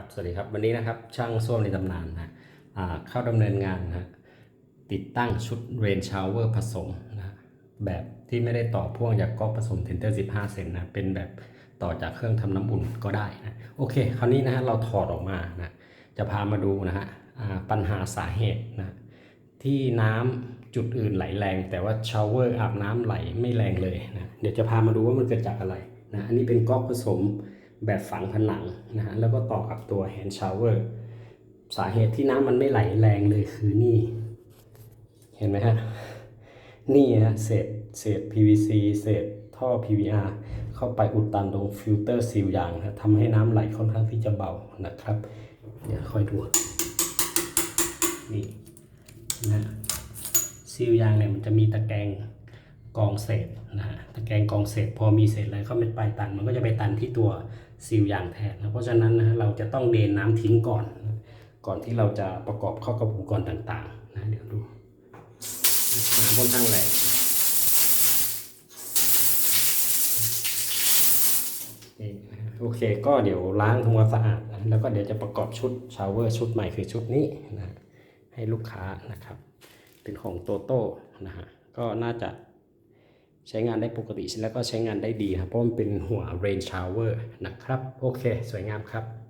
ครับสวัสดีครับวันนี้นะครับช่างส้วมในตำนานนะอ่าเข้าดำเนินงานนะติดตั้งชุดเรนชาวเวอร์ผสมนะแบบที่ไม่ได้ต่อพ่วงจากก๊อกผสมเทนเตอร์ 15 เซนนะเป็นแบบต่อจากเครื่องทำน้ำอุ่นก็ได้นะโอเค คราวนี้นะฮะเราถอดออกมานะจะพามาดูนะฮะปัญหาสาเหตุนะที่น้ำจุดอื่นไหลแรง แต่ว่าชาวเวอร์อาบน้ำไหลไม่แรงเลยนะเดี๋ยวจะพามาดูว่ามันเกิดจากอะไรนะอันนี้เป็นก๊อกผสม แบบฝังผนังนะฮะแล้วก็ต่อกับตัวแฮนด์ชาวเวอร์สาเหตุที่น้ำมันไม่ไหลแรงเลยคือนี่ เห็นไหมฮะ นี่ฮะเศษเศษ PVC เศษท่อ PVR เข้าไปอุดตันตรงฟิลเตอร์ซีลยางนะทำให้น้ำไหลค่อนข้างที่จะเบานะครับ เดี๋ยวค่อยดูนี่นะซีลยางเนี่ยมันจะมีตะแกรง กองเศษนะฮะตะแกรงกองเศษพอมีเศษอะไรเข้าไปไปตัน มันก็จะไปตันที่ตัวซีลยางแทนนะเพราะฉะนั้นนะฮะเราจะต้องเดนน้ำทิ้งก่อน ก่อนที่เราจะประกอบเข้ากับอุปกรณ์ต่างๆนะเดี๋ยวดูน้ำค่อนข้างแรงโอเคก็เดี๋ยวล้างทำความสะอาดแล้วก็เดี๋ยวจะประกอบชุดชาวเวอร์ชุดใหม่คือชุดนี้นะให้ลูกค้านะครับ เป็นของโตโต้นะฮะก็น่าจะ ใช้งานได้ปกติแล้วก็ใช้งานได้ดีครับเพราะมันเป็นหัวเรนชาวเวอร์นะครับ โอเค สวยงามครับ